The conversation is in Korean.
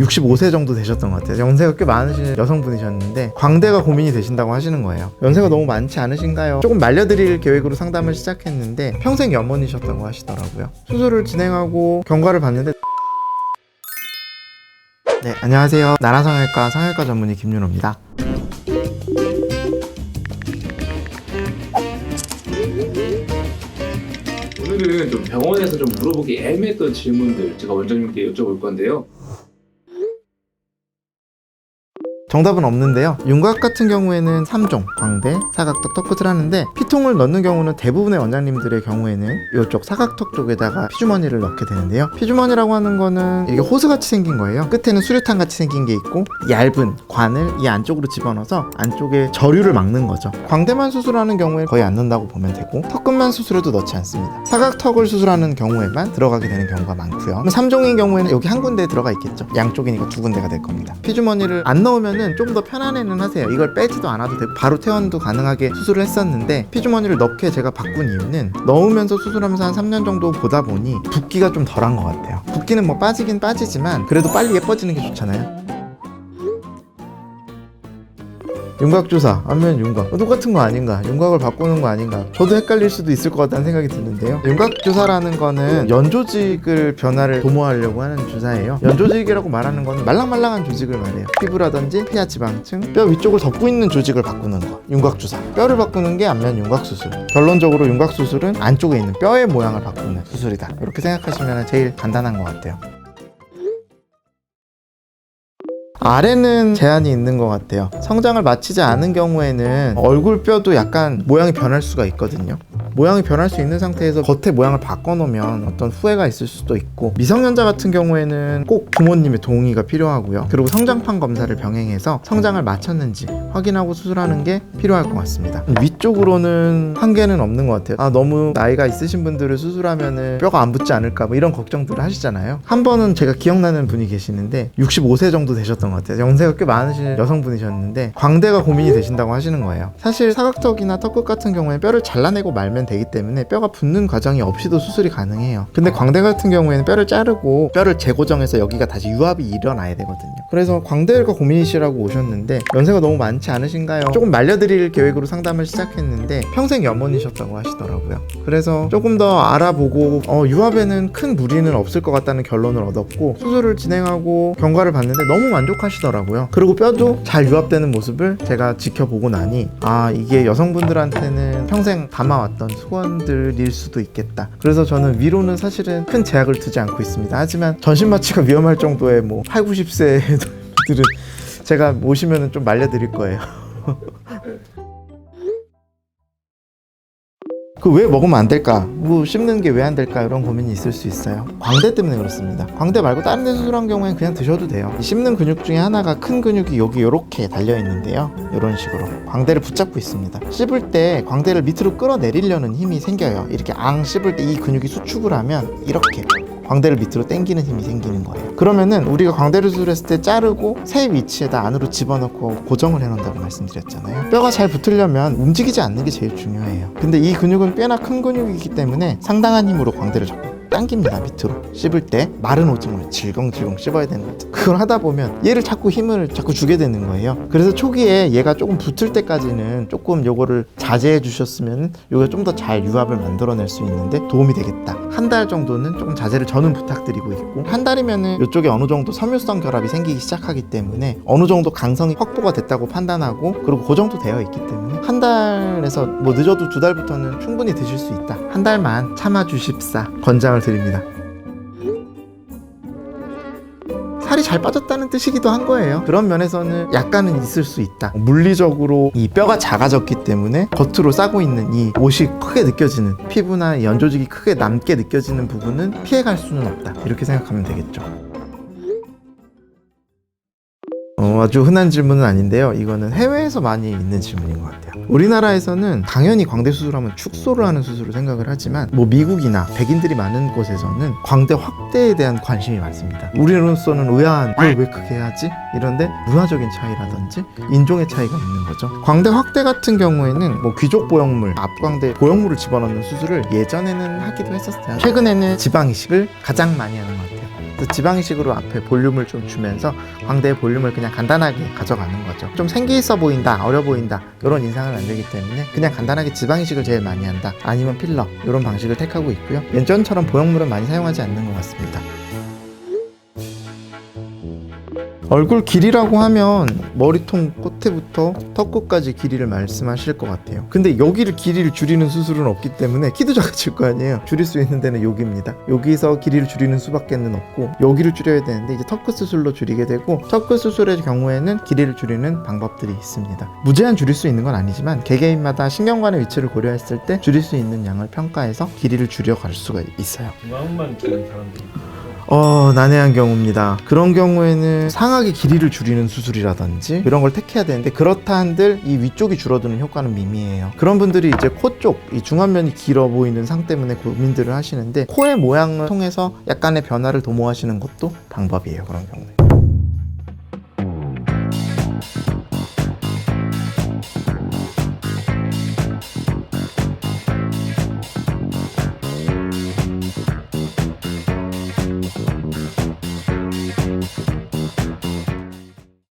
65세 정도 되셨던 것 같아요. 연세가 꽤 많으신 여성분이셨는데 광대가 고민이 되신다고 하시는 거예요. 연세가 너무 많지 않으신가요? 조금 말려드릴 계획으로 상담을 시작했는데 평생 염원이셨다고 하시더라고요. 수술을 진행하고 경과를 봤는데 네, 안녕하세요. 나라성형외과 성형외과 전문의 김윤호입니다. 오늘은 좀 병원에서 좀 물어보기 애매했던 질문들 제가 원장님께 여쭤볼 건데요. 정답은 없는데요. 윤곽 같은 경우에는 3종, 광대, 사각턱, 턱끝을 하는데 피통을 넣는 경우는 대부분의 원장님들의 경우에는 이쪽 사각턱 쪽에다가 피주머니를 넣게 되는데요. 피주머니라고 하는 거는 이게 호스같이 생긴 거예요. 끝에는 수류탄 같이 생긴 게 있고 얇은 관을 이 안쪽으로 집어넣어서 안쪽에 저류를 막는 거죠. 광대만 수술하는 경우에 거의 안 넣는다고 보면 되고 턱끝만 수술해도 넣지 않습니다. 사각턱을 수술하는 경우에만 들어가게 되는 경우가 많고요. 3종인 경우에는 여기 한 군데에 들어가 있겠죠. 양쪽이니까 두 군데가 될 겁니다. 피주머니를 안 넣으면 은좀더 편안해는 하세요. 이걸 빼지도 않아도 되고 바로 퇴원도 가능하게 수술을 했었는데 피주머니를 넣게 제가 바꾼 이유는 넣으면서 수술하면서 한 3년 정도 보다 보니 붓기가 좀 덜한 것 같아요. 붓기는 뭐 빠지긴 빠지지만 그래도 빨리 예뻐지는 게 좋잖아요. 윤곽주사 하면 윤곽. 똑같은 거 아닌가 윤곽을 바꾸는 거 아닌가. 저도 헷갈릴 수도 있을 것 같다는 생각이 드는데요. 윤곽주사라는 거는 연조직을 변화를 도모하려고 하는 주사예요. 연조직이라고 말하는 거는 말랑말랑한 조직을 말해요. 피부라든지 피하 지방층 뼈 위쪽을 덮고 있는 조직을 바꾸는 거. 윤곽주사. 뼈를 바꾸는 게 안면 윤곽수술. 결론적으로 윤곽수술은 안쪽에 있는 뼈의 모양을 바꾸는 수술이다. 이렇게 생각하시면 제일 간단한 것 같아요 아래는 제한이 있는 것 같아요. 성장을 마치지 않은 경우에는 얼굴 뼈도 약간 모양이 변할 수가 있거든요. 모양이 변할 수 있는 상태에서 겉에 모양을 바꿔놓으면 어떤 후회가 있을 수도 있고 미성년자 같은 경우에는 꼭 부모님의 동의가 필요하고요. 그리고 성장판 검사를 병행해서 성장을 마쳤는지 확인하고 수술하는 게 필요할 것 같습니다. 위쪽으로는 한계는 없는 것 같아요. 아 너무 나이가 있으신 분들을 수술하면은 뼈가 안 붙지 않을까 뭐 이런 걱정들을 하시잖아요. 한 번은 제가 기억나는 분이 계시는데 65세 정도 되셨던 것 같아요. 연세가 꽤 많으신 여성분이셨는데 광대가 고민이 되신다고 하시는 거예요. 사실 사각턱이나 턱끝 같은 경우에 뼈를 잘라내고 말면 되기 때문에 뼈가 붙는 과정이 없이도 수술이 가능해요. 근데 광대 같은 경우에는 뼈를 자르고 뼈를 재고정해서 여기가 다시 유압이 일어나야 되거든요. 그래서 광대가 고민이시라고 오셨는데 연세가 너무 많지 않으신가요? 조금 말려드릴 계획으로 상담을 시작 했는데 평생 염원이셨다고 하시더라고요. 그래서 조금 더 알아보고 어, 유압에는 큰 무리는 없을 것 같다는 결론을 얻었고 수술을 진행하고 경과를 봤는데 너무 만족하시더라고요. 그리고 뼈도 잘 유압되는 모습을 제가 지켜보고 나니 아 이게 여성분들한테는 평생 담아왔던 소원들일 수도 있겠다. 그래서 저는 위로는 사실은 큰 제약을 두지 않고 있습니다. 하지만 전신 마취가 위험할 정도의 뭐 8, 90세 들은 제가 모시면은 좀 말려드릴 거예요. 그 왜 먹으면 안 될까? 뭐 씹는 게 왜 안 될까? 이런 고민이 있을 수 있어요. 광대 때문에 그렇습니다. 광대 말고 다른 데 수술한 경우엔 그냥 드셔도 돼요. 이 씹는 근육 중에 하나가 큰 근육이 여기 이렇게 달려 있는데요. 이런 식으로 광대를 붙잡고 있습니다. 씹을 때 광대를 밑으로 끌어내리려는 힘이 생겨요. 이렇게 앙 씹을 때 이 근육이 수축을 하면 이렇게 광대를 밑으로 당기는 힘이 생기는 거예요. 그러면은 우리가 광대를 수술했을 때 자르고 새 위치에다 안으로 집어넣고 고정을 해놓는다고 말씀드렸잖아요. 뼈가 잘 붙으려면 움직이지 않는 게 제일 중요해요. 근데 이 근육은 꽤나 큰 근육이기 때문에 상당한 힘으로 광대를 자꾸 당깁니다 밑으로 씹을 때 마른 오줌을 질겅질겅 씹어야 되는 거죠 그걸 하다 보면 얘를 자꾸 힘을 자꾸 주게 되는 거예요. 그래서 초기에 얘가 조금 붙을 때까지는 조금 요거를 자제해 주셨으면 요가 좀더 잘 유압을 만들어낼 수 있는데 도움이 되겠다. 한 달 정도는 조금 자제를 저는 부탁드리고 있고 한 달이면은 이쪽에 어느 정도 섬유성 결합이 생기기 시작하기 때문에 어느 정도 강성이 확보가 됐다고 판단하고 그리고 그 정도 되어 있기 때문에 한 달에서 뭐 늦어도 두 달부터는 충분히 드실 수 있다. 한 달만 참아 주십사. 권장을 드립니다 살이 잘 빠졌다는 뜻이기도 한 거예요. 그런 면에서는 약간은 있을 수 있다. 물리적으로 이 뼈가 작아졌기 때문에 겉으로 싸고 있는 이 옷이 크게 느껴지는 피부나 이 연조직이 크게 남게 느껴지는 부분은 피해갈 수는 없다. 이렇게 생각하면 되겠죠. 어, 아주 흔한 질문은 아닌데요. 이거는 해외에서 많이 있는 질문인 것 같아요. 우리나라에서는 당연히 광대 수술하면 축소를 하는 수술을 생각을 하지만 뭐 미국이나 백인들이 많은 곳에서는 광대 확대에 대한 관심이 많습니다. 우리로서는 의아한 그걸 왜 크게 해야지? 이런데 문화적인 차이라든지 인종의 차이가 있는 거죠. 광대 확대 같은 경우에는 뭐 귀족 보형물, 앞광대 보형물을 집어넣는 수술을 예전에는 하기도 했었어요. 최근에는 지방 이식을 가장 많이 하는 것 같아요. 그래서 지방 이식으로 앞에 볼륨을 좀 주면서 광대의 볼륨을 그냥 간단하게 가져가는 거죠. 좀 생기 있어 보인다, 어려 보인다 이런 인상을 만들기 때문에 그냥 간단하게 지방 이식을 제일 많이 한다. 아니면 필러 이런 방식을 택하고 있고요. 예전처럼 보형물은 많이 사용하지 않는 것 같습니다. 얼굴 길이라고 하면 머리통 끝에부터 턱 끝까지 길이를 말씀하실 것 같아요. 근데 여기를 길이를 줄이는 수술은 없기 때문에 키도 작아질 거 아니에요. 줄일 수 있는 데는 여기입니다. 여기서 길이를 줄이는 수밖에는 없고 여기를 줄여야 되는데 이제 턱끝 수술로 줄이게 되고 턱끝 수술의 경우에는 길이를 줄이는 방법들이 있습니다. 무제한 줄일 수 있는 건 아니지만 개개인마다 신경관의 위치를 고려했을 때 줄일 수 있는 양을 평가해서 길이를 줄여갈 수가 있어요. 주는 사람들이 있 어, 난해한 경우입니다. 그런 경우에는 상하게 길이를 줄이는 수술이라든지 이런 걸 택해야 되는데 그렇다 한들 이 위쪽이 줄어드는 효과는 미미해요. 그런 분들이 이제 코 쪽, 이 중안면이 길어 보이는 상 때문에 고민들을 하시는데 코의 모양을 통해서 약간의 변화를 도모하시는 것도 방법이에요. 그런 경우에.